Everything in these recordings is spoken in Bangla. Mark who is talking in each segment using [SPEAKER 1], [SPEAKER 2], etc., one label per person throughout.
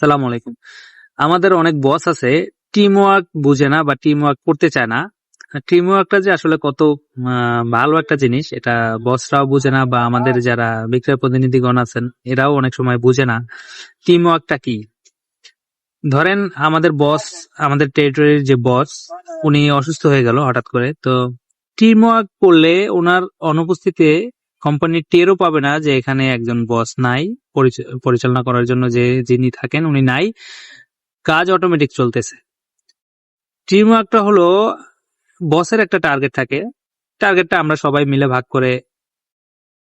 [SPEAKER 1] সালাম আলাইকুম। আমাদের অনেক বস আছে টিম ওয়ার্ক বুঝে না বা টিম ওয়ার্ক করতে চায় না। টিম ওয়ার্কটা যে আসলে কত ভালো একটা জিনিস, এটা বসরাও বুঝে না বা আমাদের যারা বিক্রয় প্রতিনিধিগণ আছেন, এরাও অনেক সময় বুঝে না। টিম ওয়ার্কটা কি? ধরেন আমাদের বস আমাদের টেরিটরির যে বস উনি অসুস্থ হয়ে গেল হঠাৎ করে, তো টিম ওয়ার্ক করলে ওনার অনুপস্থিতিতে কোম্পানি টেরও পাবে না যে এখানে একজন বস নাই, পরিচ- পরিচালনা করার জন্য যে যিনি থাকেন উনি নাই। কাজ অটোমেটিক চলতেছে। টিম ওয়ার্কটা হলো বসের একটা টার্গেট থাকে। টার্গেটটা আমরা সবাই মিলে ভাগ করে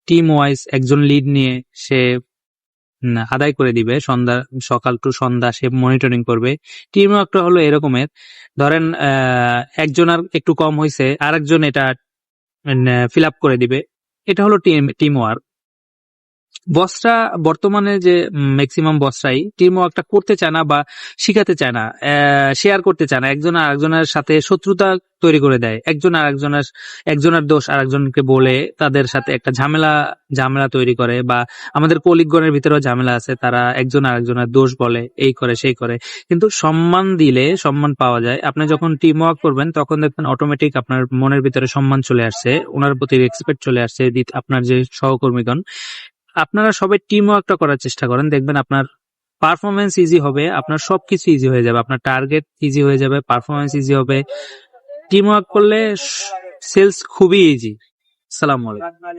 [SPEAKER 1] টিম ওয়াইজ একজন লিড নিয়ে সে আদায় করে দিবে। সন্ধ্যা, সকাল টু সন্ধ্যা সে মনিটরিং করবে। টিম ওয়ার্কটা হলো এরকমের। ধরেন একজন আর একটু কম হয়েছে আরেকজন এটা ফিল আপ করে দিবে। এটা হলো টিম টিম ওয়ার্ক বসরা বর্তমানে যে ম্যাক্সিমাম বসরাই টিম ওয়ার্কটা করতে চায় না বা শিখাতে চায় না শেয়ার করতে চায় না, একজন আরেকজনের সাথে শত্রুতা তৈরি করে দেয়। একজন আরেকজনের একজনের দোষ আরেকজনকে বলে তাদের সাথে একটা ঝামেলা ঝামেলা তৈরি করে বা আমাদের কলিগণের ভিতরেও ঝামেলা আছে, তারা একজন আরেকজনের দোষ বলে, এই করে, সেই করে। কিন্তু সম্মান দিলে সম্মান পাওয়া যায়। আপনি যখন টিম ওয়ার্ক করবেন, তখন দেখবেন অটোমেটিক আপনার মনের ভিতরে সম্মান চলে আসছে, ওনার প্রতি রেসপেক্ট চলে আসছে, আপনার যে সহকর্মীগণ আপনারা সবাই টিম ওয়ার্কটা করার চেষ্টা করেন। দেখবেন আপনার পারফরমেন্স ইজি হবে, আপনার সবকিছু ইজি হয়ে যাবে, আপনার টার্গেট ইজি হয়ে যাবে পারফরমেন্স ইজি হবে। টিম ওয়ার্ক করলে সেলস খুবই ইজি সালাম আলাইকুম।